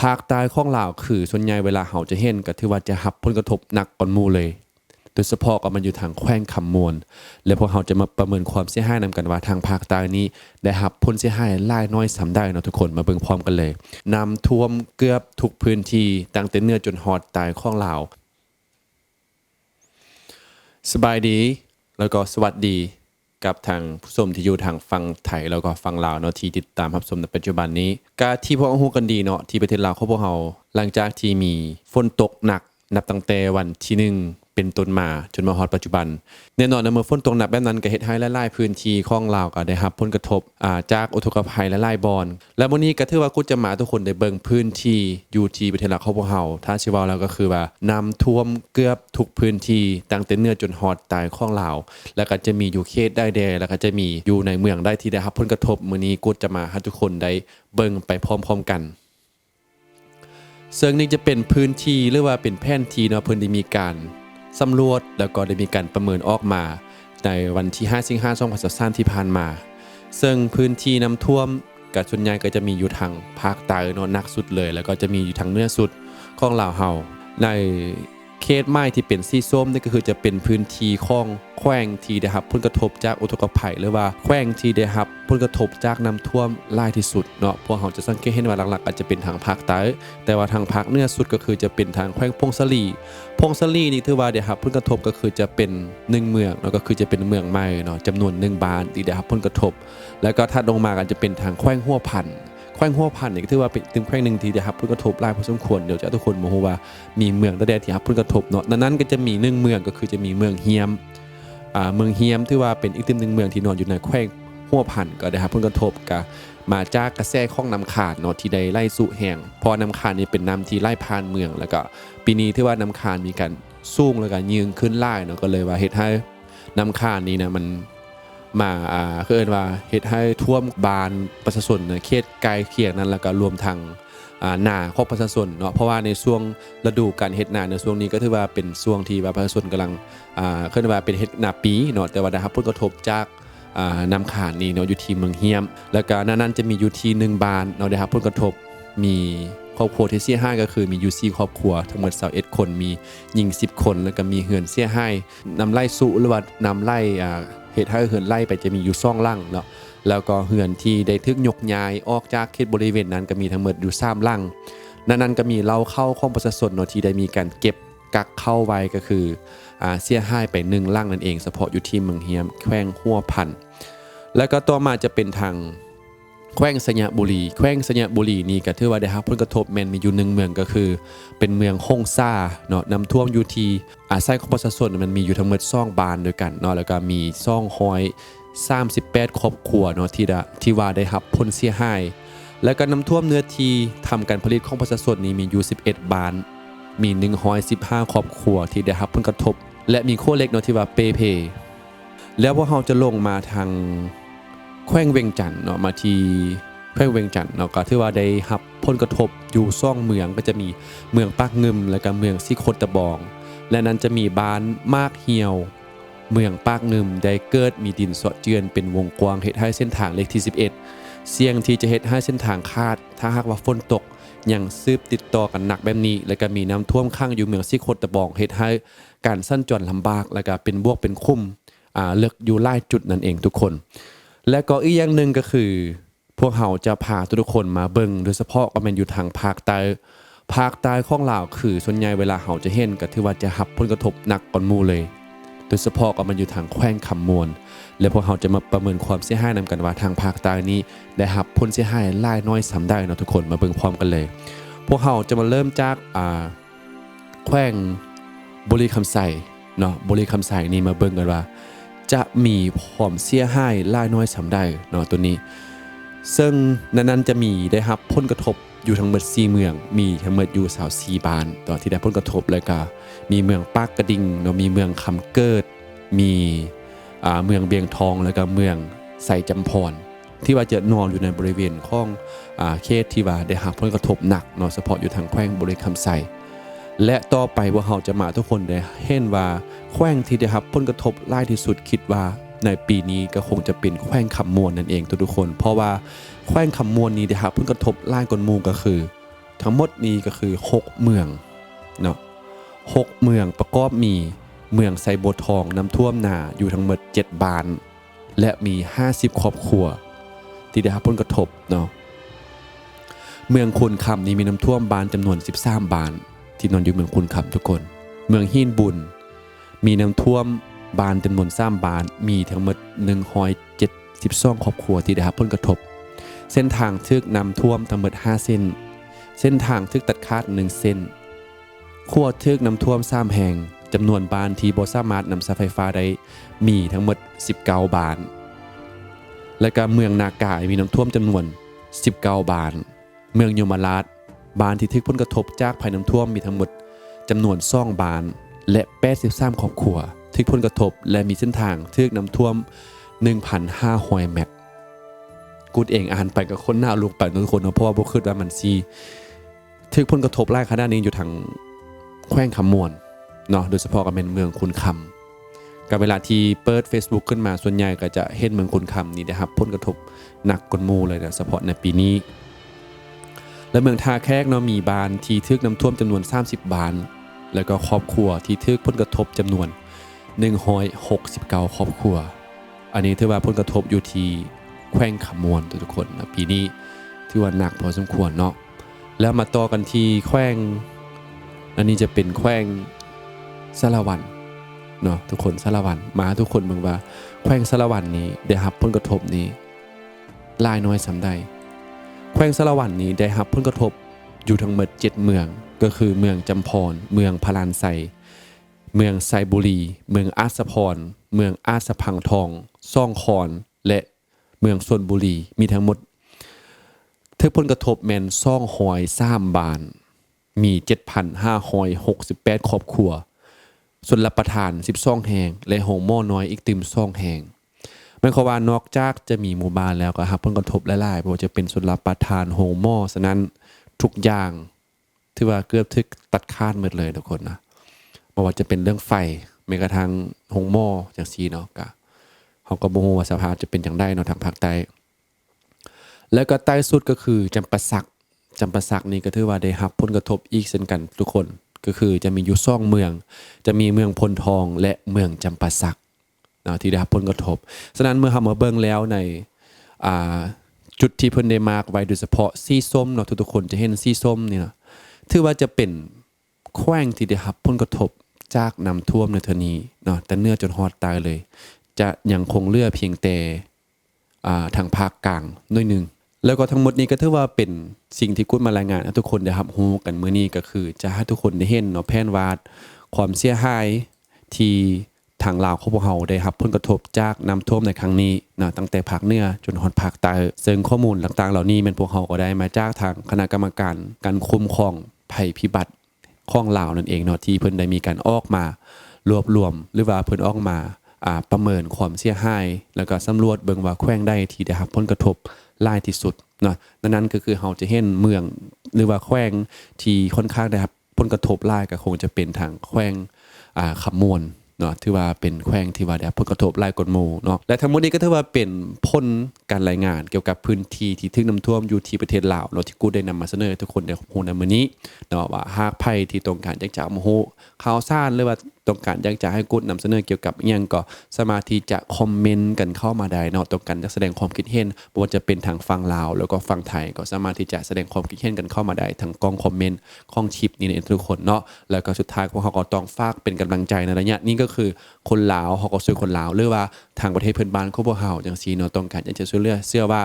ภาคใต้ของลาวคือส่วนใหญ่เวลาเฮาจะเห็นก็ถือว่าจะรับผลกระทบหนักก่อนมู่เลย โดยเฉพาะก็มันอยู่ทางแขวงคำมวลและพวกเราจะมาประเมินความเสียหายนำกันว่าทางภาคใต้นี้ ได้รับผลเสียหายลายน้อยสำได้เนาะทุกคนมาเบิ่งพร้อมกันเลยน้ำท่วมเกือบทุกพื้นที่ตั้งแต่เนื้อจนฮอดใต้ของลาวสบายดี แล้วก็สวัสดี กับทางผู้ชมที่อยู่ทางฝั่งไทยแล้วก็ฝั่งลาวเนาะที่ติดตามรับชมในปัจจุบันนี้ก็ที่พวกเราฮู้กันดีเนาะที่ประเทศลาวเขาพวกเราหลังจากที่มีฝนตกหนักนับตั้งแต่วันที่หนึ่ง เป็นต้นมาจนมาฮอดปัจจุบัน แน่นอนนะเมื่อฝนตกหนักแบบนั้นก็เฮ็ดให้หลายๆพื้นที่ของลาวก็ได้รับผลกระทบาจากอุทกภัยหลายๆบอน และมื้อนี้ก็ถือว่ากูจะมาทุกคนได้เบิ่งพื้นที่อยู่ที่ประเทศลาวของพวกเราถ้าสิว้าแล้วก็คือว่าน้ำท่วมเกือบทุกพื้นที่ตั้งแต่เนื้อจนฮอดใต้ของลาว แล้วก็จะมีอยู่เขตได้แดแล้วก็จะมีอยู่ในเมืองได้ที่ได้รับผลกระทบมื้อนี้กูจะมาให้ทุกคนได้เบิ่งไปพร้อมๆกันซึ่งนี่จะเป็นพื้นที่หรือว่าเป็นแผนที่เนาะเพิ่นได้มีการ สำรวจแล้วก็ได้มีการประเมินออกมา ในวันที่ 5 สิงหาคม2023ที่ผ่านมา ซึ่งพื้นที่น้ำท่วมกับส่วนใหญ่ก็จะมีอยู่ทางภาคใต้เนาะหนักสุดเลย แล้วก็จะมีอยู่ทางเหนือสุดของลาวเฮาใน เขตไม้ที่เป็นสีส้มนี่ก็คือจะเป็นพื้นที่ของแขวงที่ได้รับผลกระทบจากอุทกภัยหรือว่าแขวงที่ได้รับผลกระทบจากน้ำท่วมหลายที่สุดเนาะพวกเราจะสังเกตเห็นว่าหลักๆอาจจะเป็นทางภาคใต้แต่ว่าทางภาคเหนือสุดก็คือจะเป็นทางแขวงพงศลีพงศลีนี่ถือว่าได้รับผลกระทบก็คือจะเป็นหนึ่งเมืองเนาะก็คือจะเป็นเมืองใหม่เนาะจำนวนหนึ่งบ้านที่ได้รับผลกระทบ แล้วก็ถัดลงมากันจะเป็นทางแขวงหัวพัน แขวงหัวพันนี่ก็ถือว่าเป็นตึงแขวงหนึ่งที่ได้รับผลกระทบหลายพอสมควรเดี๋ยวจะทุกคนมาฮู้ว่ามีเมืองตะแดที่รับผลกระทบเนาะดังนั้นก็จะมีหนึ่งเมืองก็คือจะมีเมืองเฮียมอ่าเมืองเฮียมถือว่าเป็นอีกตึมหนึ่งเมืองที่นอนอยู่ในแขวงหัวพันก็ได้รับผลกระทบกับมาจากกระแสของน้ำขาดเนาะที่ได้ไล่สู่แห่งเพอน้ำขาดนี่เป็นน้ำที่ไล่ผ่านเมือง แล้วก็ปีนี้ที่ว่าน้ำขาดมีการสูงแล้วก็ยืงขึ้นไล่เนาะก็เลยว่าเฮ็ดให้น้ำขาดนี้นะมัน มาอ่าคือเอิ้นว่าเฮ็ดให้ท่วมบานประชาชนในเขตใกล้เคียงนั้นแล้วก็รวมทั้งหนาของประชาชนเนาะเพราะว่าในช่วงฤดูการเฮ็ดนาในช่วงนี้ก็ถือว่าเป็นช่วงที่ว่าประชาชนกำลังอ่าคือว่าเป็นเฮ็ดนาปีเนาะแต่ว่าได้รับผลกระทบจากน้ำขาดนี่เนาะอยู่ที่เมืองเฮียม แล้วก็นั้นนั้นจะมีอยู่ที่หนึ่งบานเนาะได้รับผลกระทบมีครอบครัวที่เสียหายก็คือมียู่4ครอบครัวทั้งหมด21คนมีหญิง10คน แล้วก็มีเหือนเสียหายนำไล่สุหรือว่านำไล่ เหตุให้เหือนไล่ไปจะมีอยู่ซ่องล่างเนาะแล้วก็เหือนที่ได้ทึกยกย้ายออกจากเขตบริเวณนั้นก็มีทั้งหมดอยู่สามล่างนั้นนั้นก็มีเล่าเข้าของประชาชนเนาะที่ได้มีการเก็บกักเข้าไว้ก็คืออ่าเสียหายไปหนึ่งล่างนั่นเองเฉพาะอยู่ที่เมืองเฮียมแขวงหัวพัน แล้วก็ต่อมาจะเป็นทาง แขวงสัญญบุรี แขวงสัญญบุรีนี่ก็ถือว่าได้รับผลกระทบแมนมีอยู่หนึ่งเมืองก็คือ เป็นเมืองฮงซ่าเนาะน้ำท่วมอยู่ที่อาศัยของประชาชนมันมีอยู่ทั้งหมดซ่องบานด้วยกันเนาะแล้วก็มีซ่องห้อย38 ครอบครัวเนาะที่ได้ที่ว่าได้รับผลเสียหาย แล้วก็น้ำท่วมเนื้อที่ทำการผลิตของประชาชนนี้มีอยู่ 11 บาน มี 115 ครอบครัวที่ได้รับผลกระทบ และมีโคเล็กเนาะที่ว่าเปเพแล้วพวกเราจะลงมาทาง แขวงเวียงจันทน์เนาะมาที่แขวงเวียงจันทน์เนาะก็ถือว่าได้รับผลกระทบอยู่ซ่องเมืองก็จะมีเมืองปากเงึมแล้วก็เมืองซิโคตะบอง และนั้นจะมีบ้านมากเหี่ยว เมืองปากเงึมได้เกิดมีดินสะเจือนเป็นวงกว้างเฮ็ดให้เส้นทางเลขที่ 11 เสี่ยงที่จะเฮ็ดให้เส้นทางคาด ถ้าหากว่าฝนตกยังซืบติดต่อกันหนักแบบนี้ แล้วก็มีน้ำท่วมข้างอยู่เมืองซิโคตะบองเฮ็ดให้การสั้นจรลำบากแล้วก็เป็นบวกเป็นคุ้มอ่าเลือกอยู่หลายจุดนั่นเองทุกคน และก็อีกอย่างหนึ่งก็คือ พวกเราจะพาทุกคนมาเบิงโดยเฉพาะก็แม่นอยู่ทางภาคใต้ภาคใต้ของลาวคือส่วนใหญ่เวลาเราจะเห็นก็ถือว่าจะรับผลกระทบหนักก่อนมูเลย โดยเฉพาะก็มันอยู่ทางแขวงคำมวลและพวกเราจะมาประเมินความเสียหายนำกันว่าทางภาคใต้นี้ได้รับผลเสียหายหลายน้อยสำได้เนาะทุกคนมาเบิ่งพร้อมกันเลย พวกเราจะมาเริ่มจากอ่าแขวงบุรีคำไสเนาะบุรีคำไสนี่มาเบิ่งกันว่า จะมีความเสียหายลายน้อยสำได้เนาะตัวนี้ ซึ่งนั้นๆจะมีได้ครับผลกระทบอยู่ทั้งหมด4เมือง มีทั้งหมดอยู่สาวสีบานต่อที่ได้ผลกระทบเลยก็มีเมืองปากกระดิ่งเนาะมีเมืองคำเกิด มีอ่าเมืองเบียงทองแล้วก็เมืองใส่จำพรที่ว่าจะนอนอยู่ในบริเวณของอ่าเขตที่ว่าได้รับผลกระทบหนักเนาะเฉพาะอยู่ทางแขวงบริคำไซ และต่อไปว่าเราจะมาทุกคนได้เห็นว่าแขวงที่ได้รับผลกระทบหลายที่สุดคิดว่าในปีนี้ก็คงจะเป็นแขวงคำมวลนั่นเองทุกคน เพราะว่าแขวงคำมวลนี้ได้รับผลกระทบหลายกว่าหมู่ก็คือ ทั้งหมดนี้ก็คือ 6 เมืองเนาะหกเมืองประกอบมีเมืองไซโบทองน้ำท่วมหนาอยู่ทั้งหมด 7 บาน และมี 50 ครอบครัว ที่ได้รับผลกระทบเนาะเมืองคุณคำนี้มีน้ำท่วมบานจำนวน 13 บาน ที่นอนอยู่เมืองคุณคำทุกคน เมืองหินบุญ มีน้ำท่วมบานจำนวน3บาน มีทั้งหมด172ครอบครัวที่ได้รับผลกระทบ เส้นทางทึกน้ำท่วมทั้งหมด5เส้น เส้นทางทึกตัดขาด1เส้นขั้วทึกน้ำท่วม3แห่งจำนวนบานที่บสามารถนำสายไฟฟ้าได้มีทั้งหมด 19 บาน และก็เมืองนากายมีน้ำท่วมจำนวน 19 บาน เมืองยมราช บานที่ทึกผลกระทบจากภัยน้ำท่วมมีทั้งหมดจำนวน2บานและ 83ครอบครัวทึกผลกระทบและมีเส้นทางทึกน้ำท่วม 1,500เมตรกูดเองอ่านไปกับคนหน้าลูกไปทุกคนเนาะเพราะว่าบ่คิดว่ามันซีถึกผลกระทบหลายขนาดนี้อยู่ทางแขวงคำมวนเนาะโดยเฉพาะกับเป็นเมืองคุณคำกับเวลาที่เปิด Facebook ขึ้นมาส่วนใหญ่ก็จะเห็นเมืองคุณคำนี่นะครับผลกระทบหนักกว่าหมู่เลยนะเฉพาะในปีนี้ และเมืองท่าแขกเนาะมีบานที่ทึกน้ำท่วมจำนวน 30 บาน แล้วก็ครอบครัวที่ทึกผลกระทบจำนวน 169 ครอบครัว อันนี้ถือว่าผลกระทบอยู่ที่แขวงขมวนทุกคนนะปีนี้ถือว่าหนักพอสมควรเนาะแล้วมาต่อกันที่แขวงอันนี้จะเป็นแขวงสารวันเนาะทุกคนสารวันมาทุกคนเบิ่งว่าแขวงสารวันนี้ได้รับผลกระทบนี้ลายน้อยสำใด แขวงสาวันนี้ได้รับผลกระทบอยู่ทั้งหมด7เมืองก็คือเมืองจำพร เมืองพารานไซเมืองไซบุรี เมืองอาสพร เมืองอาสพังทองซ่องคอนและเมืองส่วนบุรีมีทั้งหมดเทือผลกระทบแมนซ่องหอยซ้ามบาน มี 7,568 ครอบครัวส่วนรับประทาน 12 แห่ง และโฮงหม้อน้อยอีกติมซ่องแห่ง หมายความว่านอกจากจะมีหมู่บ้านแล้วก็รับผลกระทบหลายๆเพราะว่าจะเป็นส่วนรับประทานโฮม้อฉะนั้นทุกอย่างถือว่าเกือบทึกตัดขาดหมดเลยทุกคนนะบ่ว่าจะเป็นเรื่องไฟแม้กระทั่งหงหม้อจังซี่เนาะก็เฮาก็บ่ฮู้ว่าสภาพจะเป็นจังไดเนาะทางภาคใต้แล้วก็ใต้สุดก็คือจำปาสักจำปาสักนี่ก็ถือว่าได้รับผลกระทบอีกเช่นกันทุกคนก็คือจะมีอยู่2เมือง จะมีเมืองพลทองและเมืองจำปาสัก นะที่ได้รับผลกระทบ ฉะนั้นเมื่อเฮามาเบิ่งแล้วในจุดที่เพิ่นได้มาร์กไว้โดยเฉพาะสีส้มเนาะทุกๆคนจะเห็นสีส้มนี่นะถือว่าจะเป็นแขวงที่ได้รับผลกระทบจากน้ำท่วมในเทอนี้เนาะแต่เนื้อจนฮอดตายเลย จะยังคงเลือเพียงแต่ทางภาคกลางน้อยหนึ่งแล้วก็ทั้งหมดนี้ก็ถือว่าเป็นสิ่งที่กุดมารายงานทุกคนได้รับรู้กันเมื้อนี้ก็คือ จะให้ทุกคนได้เห็นเนาะแผนวาดความเสียหายที่ ทางลาวของพวกเราได้รับผลกระทบจากน้ำท่วมในครั้งนี้นะตั้งแต่ภาคเหนือจนฮอดภาคใต้ซึ่งข้อมูลต่างๆ เหล่านี้ม่นพวกเราก็ได้มาจากทางคณะกรรมการการคุ้มครองภัยพิบัติของลาวนั่นเองเนาะที่เพิ่นได้มีการออกมารวบรวม หรือว่าเพิ่นออกมาอ่าประเมินความเสียหาย แล้วก็สำรวจเบิ่งว่าแขวงใดที่ได้รับผลกระทบหลายที่สุดเนาะดังนั้นก็คือเราจะเห็นเมืองหรือว่าแขวงที่ค่อนข้างได้รับผลกระทบหลายก็คงจะเป็นทางแขวงอ่าขมวน เนาะถือว่าเป็นแขวงที่ว่าได้ผลกระทบหลายกว่าหมู่เนาะและทั้งหมดนี้ก็ถือว่าเป็นพ้นการรายงานเกี่ยวกับพื้นที่ที่ถึงน้ำท่วมอยู่ที่ประเทศลาวเนาะที่กูได้นำมาเสนอทุกคนในโฮนในมื้อนี้เนาะว่าหากภัยที่ต้องการอยากจะเอามฮู้ข่าวสารหรือว่า ต้องการอยากจะให้กูนำเสนอเกี่ยวกับยังก็สามารถที่จะคอมเมนต์กันเข้ามาได้เนาะต้องการจะแสดงความคิดเห็นบ่ว่าจะเป็นทางฝั่งลาว แล้วก็ฝั่งไทยก็สามารถที่จะแสดงความคิดเห็นกันเข้ามาได้ทางกล้องคอมเมนต์ของชิปนี่เองทุกคนเนาะแล้วก็สุดท้ายพวกเขาก็ต้องฝากเป็นกำลังใจในระยะนี้ก็คือคนลาวเขาก็ช่วยคนลาวหรือว่าทางประเทศเพื่อนบ้านของพวกเราจังซีเนาะต้องการอยากจะช่วยเหลือเชื่อว่า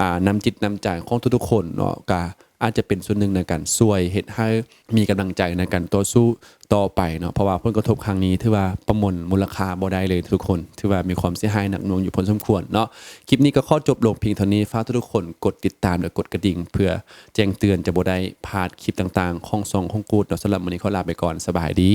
อ่านำจิตนำใจของทุกๆคนเนาะก็ อาจจะเป็นส่วนหนึ่งในการช่วยเห็ดให้มีกำลังใจในการต่อสู้ต่อไปเนาะเพราะว่าผลกระทบครั้งนี้ถือว่าประมวลมูลค่าบ่ได้เลยทุกคนถือว่ามีความเสียหายหนักหน่วงอยู่พอสมควรเนาะคลิปนี้ก็ข้อจบลงเพียงเท่านี้ฝากทุกคนกดติดตามและกดกระดิ่ง เพื่อแจ้งเตือนจะบ่ได้พลาดคลิปต่างๆของซองของกูดเนาะสำหรับวันนี้ขอลาไปก่อนสบายดี